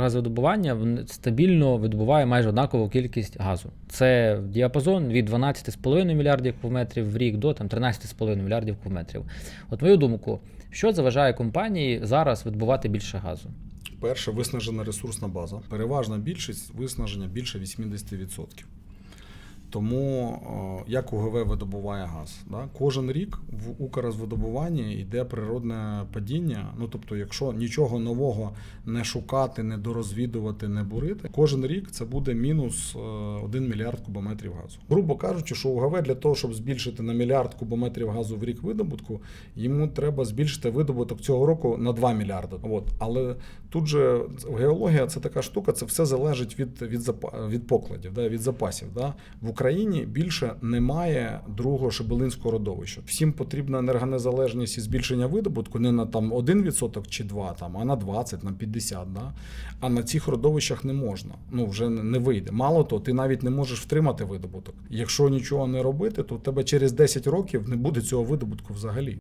Газовидобування в- стабільно видобуває майже однакову кількість газу. Це діапазон від 12,5 мільярдів кубометрів в рік до там, 13,5 мільярдів кубометрів. От мою думку, що заважає компанії зараз видобувати більше газу? Перше, виснажена ресурсна база. Переважна більшість виснаження більше 80%. Тому як УГВ видобуває газ? Да? Кожен рік в Укррозвидобуванні йде природне падіння. Ну тобто, якщо нічого нового не шукати, не дорозвідувати, не бурити, кожен рік це буде мінус е, 1 мільярд кубометрів газу. Грубо кажучи, що УГВ для того, щоб збільшити на мільярд кубометрів газу в рік видобутку, йому треба збільшити видобуток цього року на 2 мільярди. От. Але тут же геологія це така штука, це все залежить від, від, від покладів, да, від запасів. Да. В Україні більше немає другого шебелинського родовища. Всім потрібна енергонезалежність і збільшення видобутку не на там 1% чи 2, там, а на 20, на 50. Да. А на цих родовищах не можна. Ну вже не вийде. Мало того, ти навіть не можеш втримати видобуток. Якщо нічого не робити, то в тебе через 10 років не буде цього видобутку взагалі.